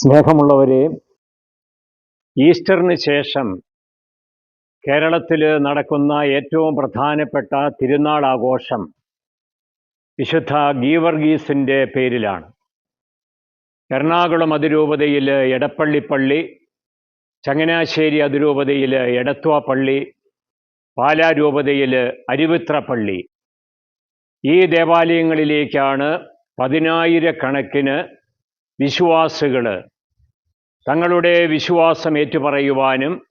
സ്നേഹമുള്ളവരെ ഈസ്റ്ററിന് ശേഷം കേരളത്തിൽ നടക്കുന്ന ഏറ്റവും പ്രധാനപ്പെട്ട തിരുനാൾ ആഘോഷം വിശുദ്ധ ഗീവർഗീസിന്റെ പേരിലാണ്. എറണാകുളം അതിരൂപതയിൽ എടപ്പള്ളി പള്ളി ചങ്ങനാശ്ശേരി അതിരൂപതയിൽ എടത്വ പള്ളി പാലാരൂപതയിൽ അരുവിത്ര പള്ളി ഈ ദേവാലയങ്ങളിലേക്കാണ് പതിനായിരക്കണക്കിന് വിശ്വാസികൾ തങ്ങളുടെ വിശ്വാസം ഏറ്റുപറയുവാനും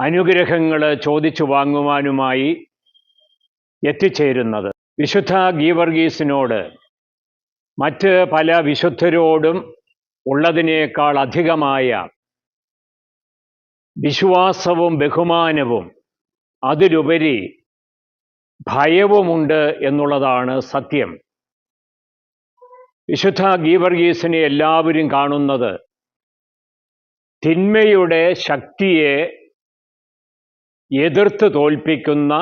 അനുഗ്രഹങ്ങൾ ചോദിച്ചു വാങ്ങുവാനുമായി എത്തിച്ചേരുന്നത്. വിശുദ്ധ ഗീവർഗീസിനോട് മറ്റ് പല വിശുദ്ധരോടും ഉള്ളതിനേക്കാൾ അധികമായ വിശ്വാസവും ബഹുമാനവും അതിലുപരി ഭയവുമുണ്ട് എന്നുള്ളതാണ് സത്യം. വിശുദ്ധ ഗീവർഗീസിനെ എല്ലാവരും കാണുന്നത് തിന്മയുടെ ശക്തിയെ എതിർത്ത് തോൽപ്പിക്കുന്ന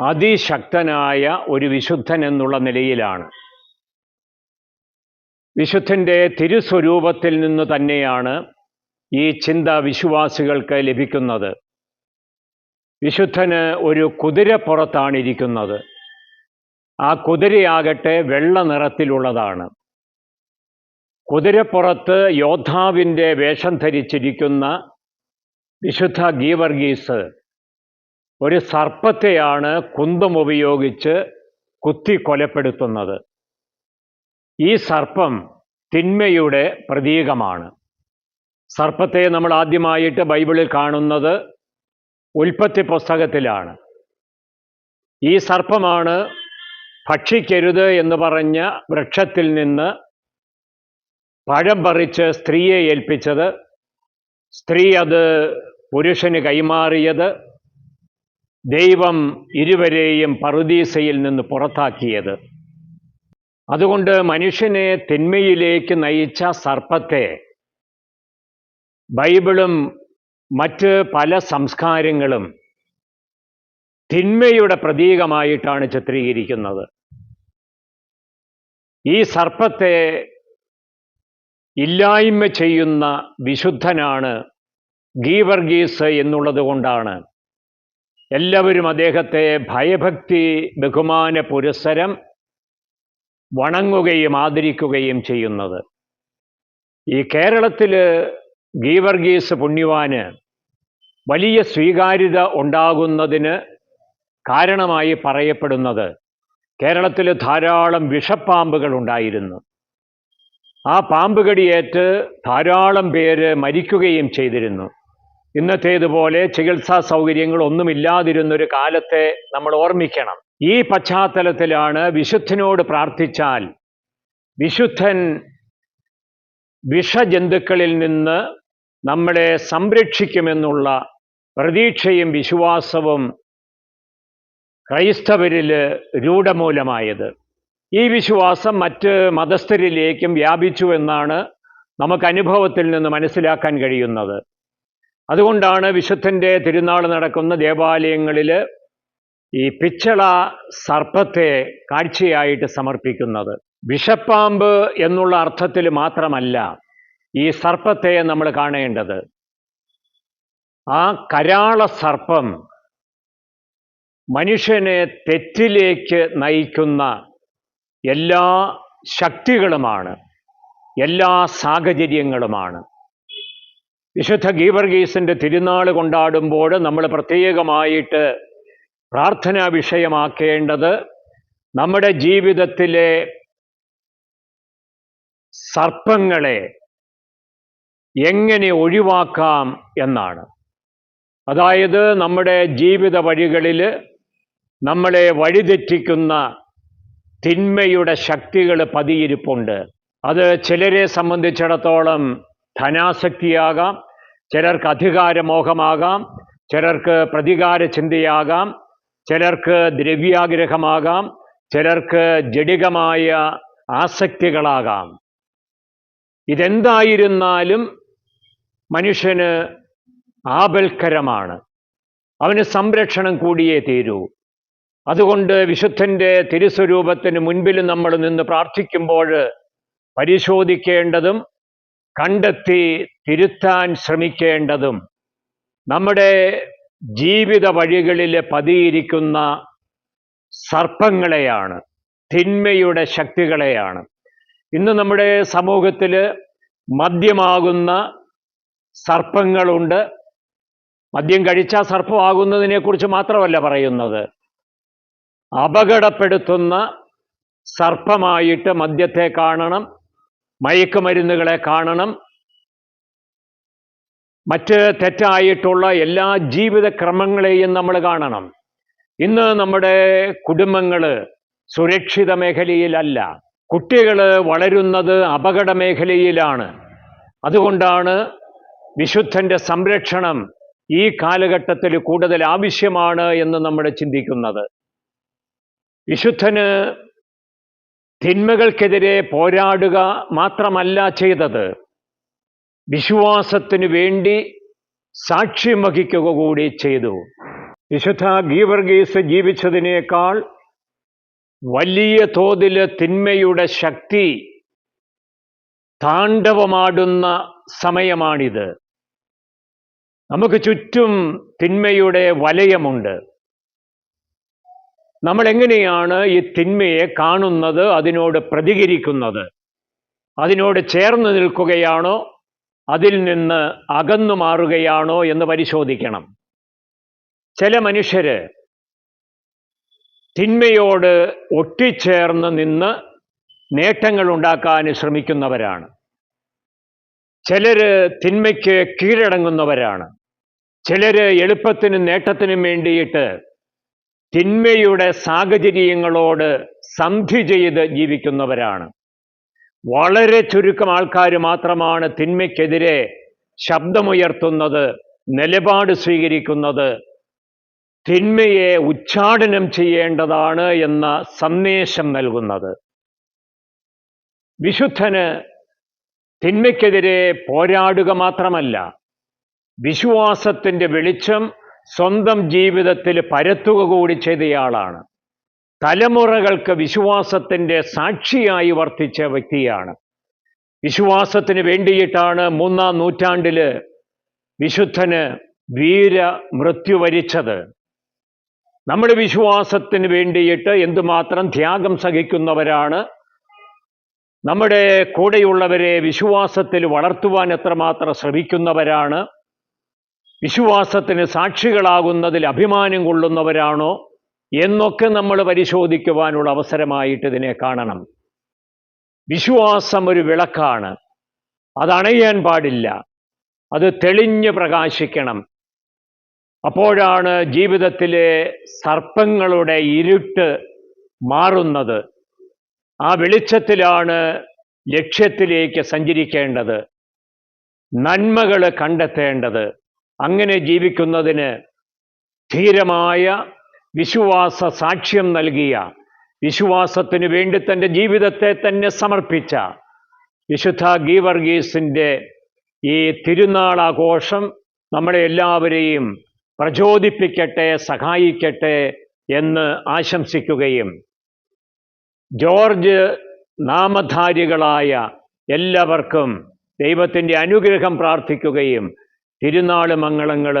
അതിശക്തനായ ഒരു വിശുദ്ധൻ എന്നുള്ള നിലയിലാണ്. വിശുദ്ധന്റെ തിരുസ്വരൂപത്തിൽ നിന്ന് തന്നെയാണ് ഈ ചിന്ത വിശ്വാസികൾക്ക് ലഭിക്കുന്നത്. വിശുദ്ധന് ഒരു കുതിരപ്പുറത്താണ് ഇരിക്കുന്നത് ആ കുതിരയാകട്ടെ വെള്ള നിറത്തിലുള്ളതാണ്. കുതിരപ്പുറത്ത് യോദ്ധാവിന്റെ വേഷം ധരിച്ചിരിക്കുന്ന വിശുദ്ധ ഗീവർഗീസ് ഒരു സർപ്പത്തെയാണ് കുന്തം ഉപയോഗിച്ച് കുത്തി കൊലപ്പെടുത്തുന്നത്. ഈ സർപ്പം തിന്മയുടെ പ്രതീകമാണ്. സർപ്പത്തെ നമ്മൾ ആദ്യമായിട്ട് ബൈബിളിൽ കാണുന്നത് ഉൽപ്പത്തി പുസ്തകത്തിലാണ്. ഈ സർപ്പമാണ് ഭക്ഷിക്കരുത് എന്ന് പറഞ്ഞ വൃക്ഷത്തിൽ നിന്ന് പഴം പറിച്ച് സ്ത്രീയെ ഏൽപ്പിച്ചത്. സ്ത്രീ അത് പുരുഷന് കൈമാറിയത്. ദൈവം ഇരുവരെയും പറുദീസയിൽ നിന്ന് പുറത്താക്കിയത്. അതുകൊണ്ട് മനുഷ്യനെ തിന്മയിലേക്ക് നയിച്ച സർപ്പത്തെ ബൈബിളും മറ്റ് പല സംസ്കാരങ്ങളും തിന്മയുടെ പ്രതീകമായിട്ടാണ് ചിത്രീകരിക്കുന്നത്. ഈ സർപ്പത്തെ ഇല്ലായ്മ ചെയ്യുന്ന വിശുദ്ധനാണ് ഗീവർഗീസ് എന്നുള്ളത് കൊണ്ടാണ്. എല്ലാവരും അദ്ദേഹത്തെ ഭയഭക്തി ബഹുമാന പുരസ്സരം വണങ്ങുകയും ആദരിക്കുകയും ചെയ്യുന്നത്. ഈ കേരളത്തിൽ ഗീവർഗീസ് പുണ്യവാന് വലിയ സ്വീകാര്യത ഉണ്ടാകുന്നതിന് കാരണമായി പറയപ്പെടുന്നത് കേരളത്തിൽ ധാരാളം വിഷപ്പാമ്പുകൾ ഉണ്ടായിരുന്നു. ആ പാമ്പ് കടിയേറ്റ് ധാരാളം പേര് മരിക്കുകയും ചെയ്തിരുന്നു. ഇന്നത്തേതുപോലെ ചികിത്സാ സൗകര്യങ്ങൾ ഒന്നുമില്ലാതിരുന്നൊരു കാലത്തെ നമ്മൾ ഓർമ്മിക്കണം. ഈ പശ്ചാത്തലത്തിലാണ് വിശുദ്ധനോട് പ്രാർത്ഥിച്ചാൽ വിശുദ്ധൻ വിഷജന്തുക്കളിൽ നിന്ന് നമ്മളെ സംരക്ഷിക്കുമെന്നുള്ള പ്രതീക്ഷയും വിശ്വാസവും ക്രൈസ്തവരിൽ രൂഢമൂലമായത്. ഈ വിശ്വാസം മറ്റ് മതസ്ഥരിലേക്കും വ്യാപിച്ചു എന്നാണ് നമുക്ക് അനുഭവത്തിൽ നിന്ന് മനസ്സിലാക്കാൻ കഴിയുന്നത്. അതുകൊണ്ടാണ് വിശുദ്ധന്റെ തിരുനാൾ നടക്കുന്ന ദേവാലയങ്ങളിൽ ഈ പിച്ചള സർപ്പത്തെ കാഴ്ചയായിട്ട് സമർപ്പിക്കുന്നത്. വിഷപ്പാമ്പ് എന്നുള്ള അർത്ഥത്തിൽ മാത്രമല്ല ഈ സർപ്പത്തെ നമ്മൾ കാണേണ്ടത്. ആ കരാള സർപ്പം മനുഷ്യനെ തെറ്റിലേക്ക് നയിക്കുന്ന എല്ലാ ശക്തികളുമാണ് എല്ലാ സാഹചര്യങ്ങളുമാണ്. വിശുദ്ധ ഗീവർഗീസിന്റെ തിരുനാൾ കൊണ്ടാടുമ്പോൾ നമ്മൾ പ്രത്യേകമായിട്ട് പ്രാർത്ഥനാ വിഷയമാക്കേണ്ടത് നമ്മുടെ ജീവിതത്തിലെ സർപ്പങ്ങളെ എങ്ങനെ ഒഴിവാക്കാം എന്നാണ്. അതായത് നമ്മുടെ ജീവിത വഴികളിൽ നമ്മളെ വഴിതെറ്റിക്കുന്ന തിന്മയുടെ ശക്തികൾ പതിയിരിപ്പുണ്ട്. അത് ചിലരെ സംബന്ധിച്ചിടത്തോളം ധനാസക്തിയാകാം ചിലർക്ക് അധികാരമോഹമാകാം ചിലർക്ക് പ്രതികാര ചിന്തയാകാം ചിലർക്ക് ദ്രവ്യാഗ്രഹമാകാം ചിലർക്ക് ജടികമായ ആസക്തികളാകാം. ഇതെന്തായിരുന്നാലും മനുഷ്യന് ആപൽക്കരമാണ്. അവന് സംരക്ഷണം കൂടിയേ തീരൂ. അതുകൊണ്ട് വിശുദ്ധന്റെ തിരുസ്വരൂപത്തിന് മുൻപിൽ നമ്മൾ നിന്ന് പ്രാർത്ഥിക്കുമ്പോൾ പരിശോധിക്കേണ്ടതും കണ്ടെത്തി തിരുത്താൻ ശ്രമിക്കേണ്ടതും നമ്മുടെ ജീവിത വഴികളിൽ പതിയിരിക്കുന്ന സർപ്പങ്ങളെയാണ് തിന്മയുടെ ശക്തികളെയാണ്. ഇന്ന് നമ്മുടെ സമൂഹത്തിൽ മദ്യമാകുന്ന സർപ്പങ്ങളുണ്ട്. മദ്യം കഴിച്ചാൽ സർപ്പമാകുന്നതിനെക്കുറിച്ച് മാത്രമല്ല പറയുന്നത്. അപകടപ്പെടുത്തുന്ന സർപ്പമായിട്ട് മദ്യത്തെ കാണണം മയക്കുമരുന്നുകളെ കാണണം. മറ്റ് തെറ്റായിട്ടുള്ള എല്ലാ ജീവിതക്രമങ്ങളെയും നമ്മൾ കാണണം. ഇന്ന് നമ്മുടെ കുടുംബങ്ങൾ സുരക്ഷിത മേഖലയിലല്ല. കുട്ടികൾ വളരുന്നത് അപകട മേഖലയിലാണ്. അതുകൊണ്ടാണ് വിശുദ്ധന്റെ സംരക്ഷണം ഈ കാലഘട്ടത്തിൽ കൂടുതൽ ആവശ്യമാണ് എന്ന് നമ്മൾ ചിന്തിക്കുന്നത്. വിശുദ്ധന് തിന്മകൾക്കെതിരെ പോരാടുക മാത്രമല്ല ചെയ്തത്. വിശ്വാസത്തിനു വേണ്ടി സാക്ഷ്യം വഹിക്കുക കൂടി ചെയ്തു. വിശുദ്ധ ഗീവർഗീസ് ജീവിച്ചതിനേക്കാൾ വലിയ തോതിൽ തിന്മയുടെ ശക്തി താണ്ഡവമാടുന്ന സമയമാണിത്. നമുക്ക് ചുറ്റും തിന്മയുടെ വലയമുണ്ട്. നമ്മൾ എങ്ങനെയാണ് ഈ തിന്മയെ കാണുന്നത് അതിനോട് പ്രതികരിക്കുന്നത്? അതിനോട് ചേർന്ന് നിൽക്കുകയാണോ? അതിൽ നിന്ന് അകന്നു മാറുകയാണോ എന്ന് പരിശോധിക്കണം. ചില മനുഷ്യര് തിന്മയോട് ഒട്ടിച്ചേർന്ന് നിന്ന് നേട്ടങ്ങൾ ഉണ്ടാക്കാൻ ശ്രമിക്കുന്നവരാണ്. ചിലര് തിന്മയ്ക്ക് കീഴടങ്ങുന്നവരാണ്. ചിലര് എളുപ്പത്തിനും നേട്ടത്തിനും വേണ്ടിയിട്ട് തിന്മയുടെ സാഹചര്യങ്ങളോട് സന്ധി ചെയ്ത് ജീവിക്കുന്നവരാണ്. വളരെ ചുരുക്കം ആൾക്കാർ മാത്രമാണ് തിന്മയ്ക്കെതിരെ ശബ്ദമുയർത്തുന്നത് നിലപാട് സ്വീകരിക്കുന്നത്. തിന്മയെ ഉച്ചാടനം ചെയ്യേണ്ടതാണ് എന്ന സന്ദേശം നൽകുന്നത്. വിശുദ്ധന് തിന്മയ്ക്കെതിരെ പോരാടുക മാത്രമല്ല വിശ്വാസത്തിന്റെ വെളിച്ചം സ്വന്തം ജീവിതത്തിൽ പരത്തുക കൂടി ചെയ്തയാളാണ്. തലമുറകൾക്ക് വിശ്വാസത്തിന്റെ സാക്ഷിയായി വർത്തിച്ച വ്യക്തിയാണ്. വിശ്വാസത്തിന് വേണ്ടിയിട്ടാണ് മൂന്നാം നൂറ്റാണ്ടിൽ വിശുദ്ധന് വീര മൃത്യു വരിച്ചത്. നമ്മുടെ വിശ്വാസത്തിന് വേണ്ടിയിട്ട് എന്തുമാത്രം ത്യാഗം സഹിക്കുന്നവരാണ് നമ്മുടെ കൂടെയുള്ളവരെ വിശ്വാസത്തിൽ വളർത്തുവാൻ എത്രമാത്രം ശ്രമിക്കുന്നവരാണ് വിശ്വാസത്തിന് സാക്ഷികളാകുന്നതിൽ അഭിമാനം കൊള്ളുന്നവരാണോ എന്നൊക്കെ നമ്മൾ പരിശോധിക്കുവാനുള്ള അവസരമായിട്ട് ഇതിനെ കാണണം. വിശ്വാസം ഒരു വിളക്കാണ്. അത് പാടില്ല. അത് തെളിഞ്ഞ് പ്രകാശിക്കണം. അപ്പോഴാണ് ജീവിതത്തിലെ സർപ്പങ്ങളുടെ ഇരുട്ട് മാറുന്നത്. ആ വെളിച്ചത്തിലാണ് ലക്ഷ്യത്തിലേക്ക് സഞ്ചരിക്കേണ്ടത്. നന്മകൾ കണ്ടെത്തേണ്ടത്. അങ്ങനെ ജീവിക്കുന്നതിന് ധീരമായ വിശ്വാസ സാക്ഷ്യം നൽകിയ വിശ്വാസത്തിന് വേണ്ടി തന്റെ ജീവിതത്തെ തന്നെ സമർപ്പിച്ച വിശുദ്ധ ഗീവർഗീസിന്റെ ഈ തിരുനാൾ ആഘോഷം നമ്മളെ എല്ലാവരെയും പ്രചോദിപ്പിക്കട്ടെ സഹായിക്കട്ടെ എന്ന് ആശംസിക്കുകയും ജോർജ് നാമധാരികളായ എല്ലാവർക്കും ദൈവത്തിന്റെ അനുഗ്രഹം പ്രാർത്ഥിക്കുകയും തിരുനാൾ മംഗളങ്ങൾ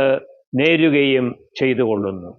നേരുകയും ചെയ്തുകൊള്ളുന്നു.